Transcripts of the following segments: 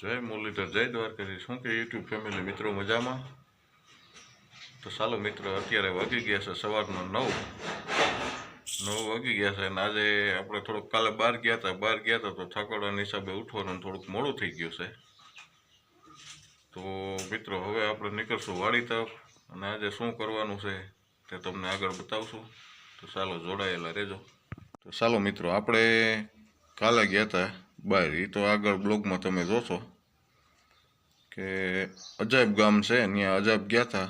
જય મુરલીધર, જય દ્વારકાધીશ. શું કે યુટ્યુબ ફેમિલી મિત્રો મજામાં? તો ચાલો મિત્રો, અત્યારે વાગી ગયા છે સવારના નવ. નવ વાગી ગયા છે અને આજે આપણે થોડુંક કાલે બહાર ગયા હતા. બહાર ગયા હતા તો થકડવાના હિસાબે ઉઠવાનું થોડુંક મોડું થઈ ગયું છે. તો મિત્રો, હવે આપણે નીકળશું વાડી તરફ અને આજે શું કરવાનું છે તે તમને આગળ બતાવશું. તો ચાલો જોડાયેલા રહેજો. તો ચાલો મિત્રો, આપણે કાલે ગયા હતા બહાર એ તો આગળ બ્લોગમાં તમે જોશો. કે અજાયબ ગામ છે ત્યાં અજાયબ ગયા હતા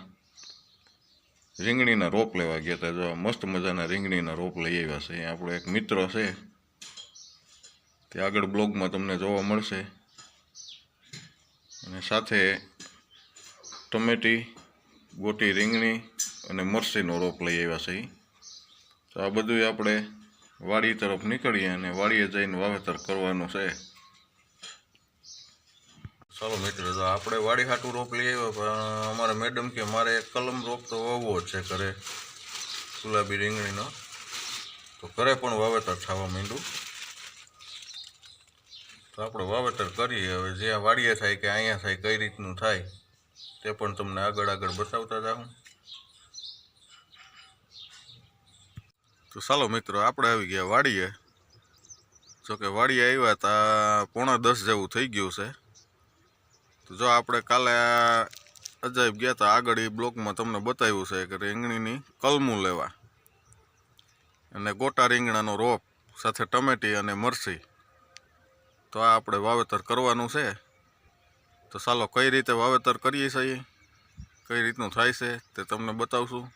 રીંગણીના રોપ લેવા ગયા હતા જો મસ્ત મજાના રીંગણીના રોપ લઈ આવ્યા છે. આપણો એક મિત્ર છે, તે આગળ બ્લોગમાં તમને જોવા મળશે. અને સાથે ટમેટી, ગોટી રીંગણી અને મરસીનો રોપ લઈ આવ્યા છે. તો આ બધું આપણે વાડી તરફ નીકળીએ અને વાડીએ જઈને વાવેતર કરવાનું છે. ચાલો મિત્રો, તો આપણે વાડી હાટું રોપ લઈ આવ્યો પણ અમારા મેડમ કે મારે કલમ રોપ તો વાવવો છે ઘરે, ગુલાબી રીંગણીનો. તો ઘરે પણ વાવેતર થવા માંડ્યું. તો આપણે વાવેતર કરીએ, હવે જ્યાં વાડીએ થાય કે અહીંયા થાય, કઈ રીતનું થાય, તે પણ તમને આગળ આગળ બતાવતા જાઉં. તો ચાલો મિત્રો, આપણે આવી ગયા વાડીએ. જોકે વાડીએ આવ્યા તા પોણા દસ જેવું થઈ ગયું છે. જો આપણે કાલે અજાયબ ગયા હતા આગળ એ બ્લોકમાં તમને બતાવ્યું છે કે રીંગણીની કલમું લેવા. અને ગોટા રીંગણાનો રોપ, સાથે ટમેટી અને મરસી. તો આ આપણે વાવેતર કરવાનું છે. તો ચાલો કઈ રીતે વાવેતર કરીએ છીએ? કઈ રીતનું થાય છે તે તમને બતાવશું.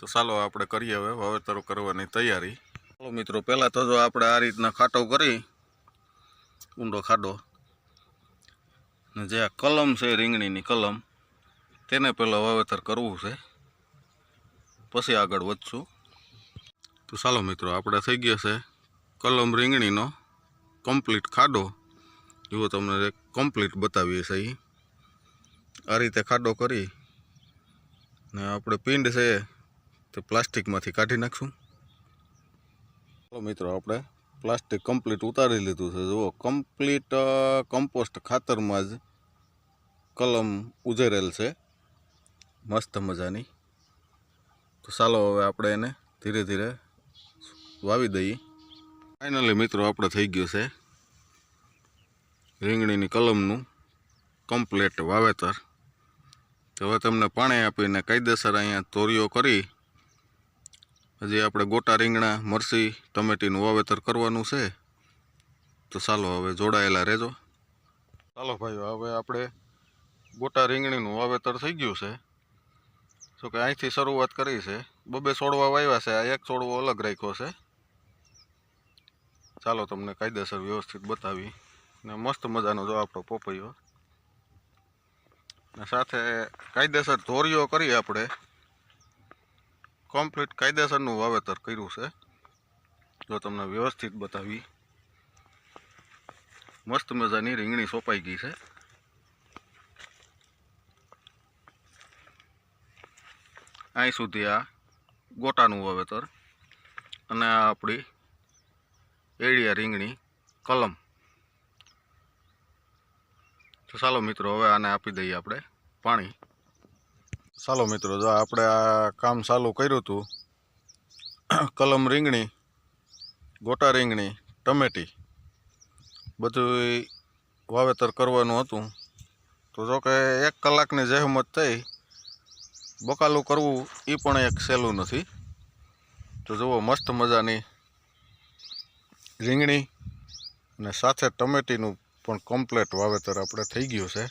તો ચાલો આપણે કરીએ હવે વાવેતર કરવાની તૈયારી. ચાલો મિત્રો, પહેલાં તો જો આપણે આ રીતના ખાટો કરી. ઊંડો ખાડો. ને જે આ કલમ છે રીંગણીની કલમ, તેને પહેલાં વાવેતર કરવું છે. પછી આગળ વધશું. તો ચાલો મિત્રો, આપણે થઈ ગયા છે કલમ રીંગણીનો કમ્પ્લીટ ખાડો. એવો તમને કમ્પ્લીટ બતાવીએ છીએ આ રીતે ખાડો કરી ને આપણે પિંડ છે તે પ્લાસ્ટિકમાંથી કાઢી નાખશું. ચાલો મિત્રો, આપણે પ્લાસ્ટિક કમ્પ્લીટ ઉતારી લીધું છે. જુઓ કમ્પ્લીટ કમ્પોસ્ટ ખાતરમાં જ કલમ ઉજેરેલ છે. મસ્ત મજાની. તો ચાલો હવે આપણે એને ધીરે ધીરે વાવી દઈએ. ફાઇનલી મિત્રો આપણે થઈ ગયું છે. રીંગણીની કલમનું કમ્પ્લેટ વાવેતર. તો હવે તમને પાણી આપીને કાયદેસર અહીંયા તોરીઓ કરી હજી આપણે ગોટા રીંગણા મરસી ટમેટીનું વાવેતર કરવાનું છે. તો ચાલો હવે જોડાયેલા રહેજો. ચાલો ભાઈ હવે આપણે ગોટા રીંગણીનું વાવેતર થઈ ગયું છે. જો કે અહીંથી શરૂઆત કરી છે. બબે છોડવા વાવ્યા છે. આ એક છોડવો અલગ રાખ્યો છે. ચાલો તમને કાયદેસર વ્યવસ્થિત બતાવી ને મસ્ત મજાનો જો આપણો પોપૈયો. ને સાથે કાયદેસર ધોરીઓ કરી આપણે. કમ્પ્લીટ કાયદેસરનું વાવેતર કર્યું છે. જો તમને વ્યવસ્થિત બતાવી. મસ્ત મજાની રીંગણી સોંપાઈ ગઈ છે. અહીં સુધી આ ગોટાનું વાવેતર અને આ આપણી એડિયા રીંગણી કલમ. તો ચાલો મિત્રો, હવે આને આપી દઈએ આપણે પાણી. ચાલો મિત્રો, જો આપણે આ કામ ચાલુ કર્યું હતું, કલમ રીંગણી, ગોટા રીંગણી, ટમેટી, બધું વાવેતર કરવાનું હતું. તો જો કે એક કલાકની જહેમત થઈ બકાલું કરવું એ પણ એક સહેલું નથી. તો જુઓ, મસ્ત મજાની રીંગણી અને સાથે ટમેટીનું પણ કમ્પ્લેટ વાવેતર આપણે થઈ ગયું છે.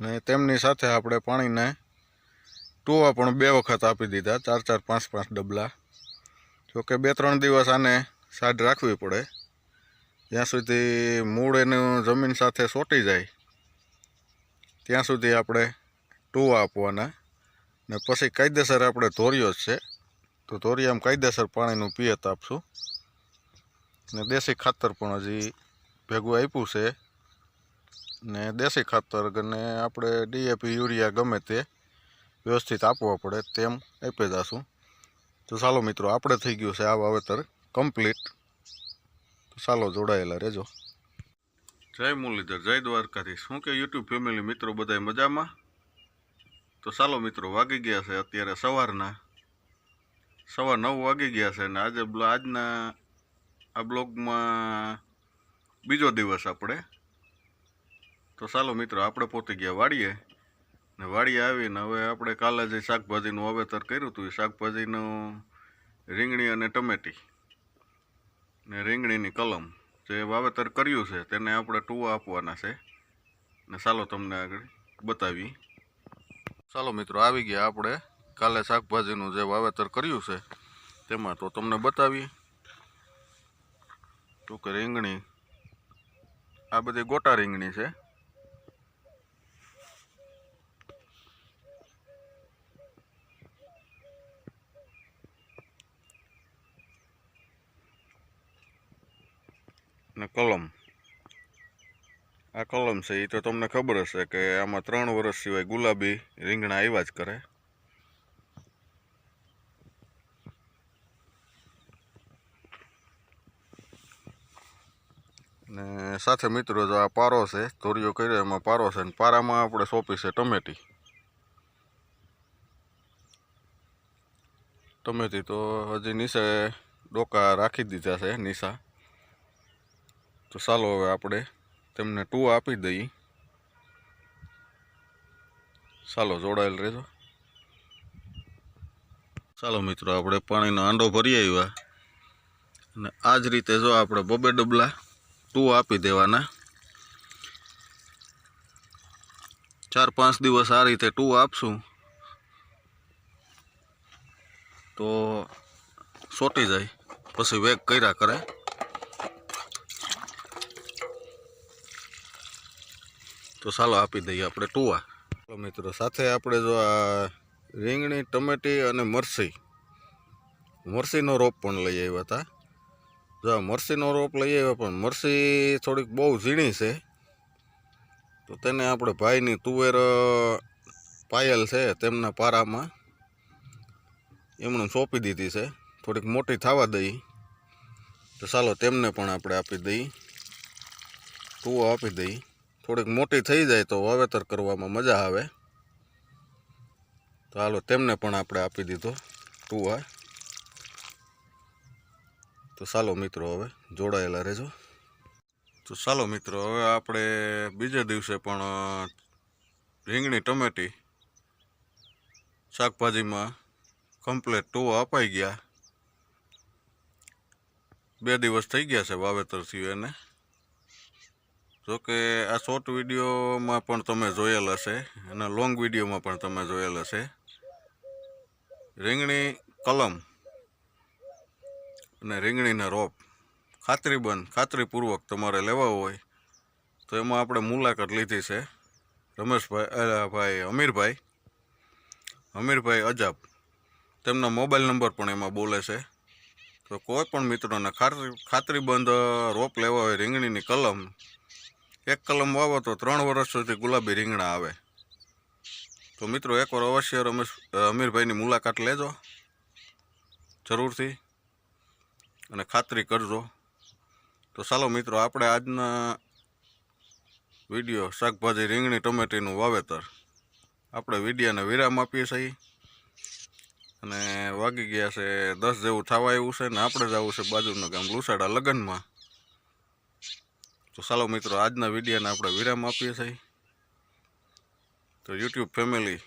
ને તેમની સાથે આપણે પાણીને ટોવા પણ બે વખત આપી દીધા, ચાર ચાર, પાંચ પાંચ ડબલા. જોકે બે, ત્રણ દિવસ આને સાઈડ રાખવી પડે. જ્યાં સુધી મૂળ એનું જમીન સાથે સોટી જાય, ત્યાં સુધી આપણે ટોવા આપવાના. ને પછી કાયદેસર આપણે ધોરિયો જ છે. તો ધોરિયામાં કાયદેસર પાણીનું પિયત આપશું. ને દેશી ખાતર પણ હજી ભેગું આપ્યું છે. ને દેશી ખાતર અને આપણે ડીએપી યુરિયા ગમે તે વ્યવસ્થિત આપવા પડે તેમ આપી જશું તો ચાલો મિત્રો, આપણે થઈ ગયું છે આ વાવેતર કમ્પ્લીટ. તો ચાલો જોડાયેલા રહેજો. જય મુરલીધર, જય દ્વારકાથી શું કે યુટ્યુબ ફેમિલી મિત્રો, બધાય મજામાં? તો ચાલો મિત્રો, વાગી ગયા છે અત્યારે સવારના. સવાર નવ વાગી ગયા છે ને આજે આજના આ બ્લોગમાં બીજો દિવસ આપણે. તો ચાલો મિત્રો, આપણે પોતે ગયા વાડીએ ને વાડીએ આવીને હવે આપણે કાલે જે શાકભાજીનું વાવેતર કર્યું હતું, એ શાકભાજીનું રીંગણી અને ટમેટી ને રીંગણીની કલમ જે વાવેતર કર્યું છે, તેને આપણે ટૂવા આપવાના છે. ને ચાલો તમને આગળ બતાવી ચાલો મિત્રો, આવી ગયા આપણે. કાલે શાકભાજીનું જે વાવેતર કર્યું છે, તેમાં તો તમને બતાવી તો કે રીંગણી? આ બધી ગોટા રીંગણી છે. ને કલમ. આ કલમ છે એ તો તમને ખબર હશે કે આમાં ત્રણ વર્ષ સિવાય ગુલાબી રીંગણા આવ્યા જ કરે. ને સાથે મિત્રો જો આ પારો છે, ધોરીઓ કર્યો, એમાં પારો છે ને પારામાં આપણે સોંપી છે ટમેટી. ટમેટી તો હજી નીચે ડોકા રાખી દીધા છે નિશા તો ચાલો હવે આપણે તેમને ટુ આપી દઈ. ચાલો, જોડાયેલ રહેજો. ચાલો મિત્રો, આપણે પાણીનો આંડો ભરી આવ્યા. અને આ જ રીતે જો આપણે બબે ડબલા ટુ આપી દેવાના. ચાર પાંચ દિવસ આ રીતે ટુ આપશું. તો સોટી જાય. પછી વેગ કર્યા કરે. તો ચાલો આપી દઈએ આપણે ટુવા. તો મિત્રો, સાથે આપણે જો આ રીંગણી, ટમેટી અને મરસી. મરસીનો રોપ પણ લઈ આવ્યા હતા. જો આ મરસીનો રોપ લઈ આવ્યા, પણ મરસી થોડીક બહુ ઝીણી છે. તો તેને આપણે ભાઈની તુવેર પાયલ છે તેમના પારામાં. એમણે સોંપી દીધી છે. થોડીક મોટી થવા દઈ. તો ચાલો તેમને પણ આપણે આપી દઈએ તુવો આપી દઈએ થોડીક મોટી થઈ જાય તો વાવેતર કરવામાં મજા આવે. તો હાલો તેમને પણ આપણે આપી દીધો ટુવા તો ચાલો મિત્રો હવે જોડાયેલા રહેજો. તો ચાલો મિત્રો હવે આપણે બીજે દિવસે પણ રીંગણી, ટમેટી શાકભાજીમાં કમ્પ્લેટ ટુવા અપાઈ ગયા. બે દિવસ થઈ ગયા છે વાવેતર થયું એને. જોકે આ શોર્ટ વિડીયોમાં પણ તમે જોયેલ હશે અને લોંગ વિડીયોમાં પણ તમે જોયેલ હશે. રીંગણી, કલમ અને રીંગણીના રોપ. ખાતરીબંધ ખાતરીપૂર્વક તમારે લેવા હોય તો એમાં આપણે મુલાકાત લીધી છે. રમેશભાઈ ભાઈ અમીરભાઈ અમીરભાઈ અજાબ. તેમનો મોબાઈલ નંબર પણ એમાં બોલે છે. તો કોઈ પણ મિત્રોને ખાતરી, ખાતરીબંધ રોપ લેવા હોય, રીંગણીની કલમ એક કલમ વાવો તો ત્રણ વર્ષ સુધી ગુલાબી રીંગણા આવે. તો મિત્રો, એકવાર અવશ્ય રમેશ અમીરભાઈની મુલાકાત લેજો. જરૂરથી. અને ખાતરી કરજો. તો ચાલો મિત્રો, આપણે આજના વીડિયો શાકભાજી, રીંગણી, ટમેટીનું વાવેતર. આપણે વિડીયાને વિરામ આપીએ છીએ. અને વાગી ગયા છે દસ જેવું થવા આવ્યું છે ને આપણે જવું છે બાજુનું ગામ લુસાડા લગ્નમાં. તો ચાલો મિત્રો, આજના વિડીયોને આપણે વિરામ આપીએ છીએ. તો યુટ્યુબ ફેમિલી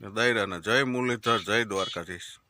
દાયરાને જય મુરલીધર, જય દ્વારકાધીશ.